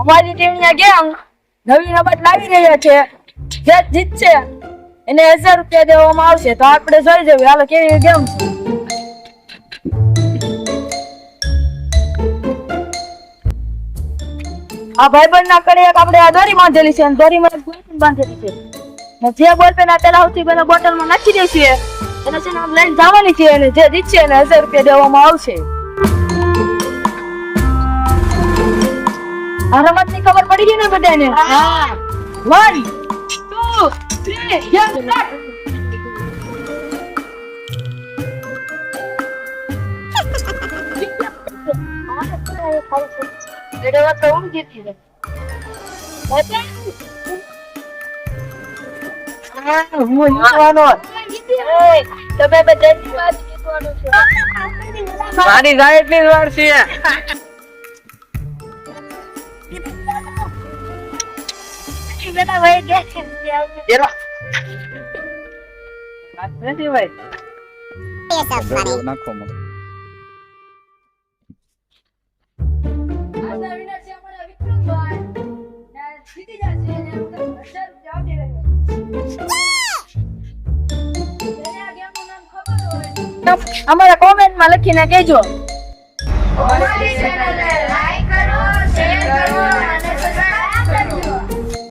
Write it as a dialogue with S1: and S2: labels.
S1: અમારી ટીમ ને ગેમ નવી રમત લાવી રહ્યા છે. જે જીતશે. એને હજાર રૂપિયા દેવામાં આવશે. તો આપણે જોઈ જવું હાલો, કેવી ગેમ? છે આ ભાઈબંધ ના કરે આપણે આ દોરી બાંધેલી છે. અને દોરીમાં બોલપેન બાંધેલી છે. ને જે બોલપેન આ પેલા સૌથી બોટલ બોટલમાં નાખી દેશે એને છે ને લઈને જવાની છે. અને જે જીતશે એને હજાર રૂપિયા દેવામાં આવશે. આ રમતની ખબર પડી ગઈ ને બધાને હા વન ટુ થ્રી. એ, તમે બધા વાત જ છે.
S2: મારી સાહેબની વાર છે
S1: બેટા ભાઈ ગયા છે.
S2: ચલો વાત નથી ભાઈ નાખો મને
S1: અમારા કોમેન્ટમાં લખીને કહેજો અમારી ચેનલને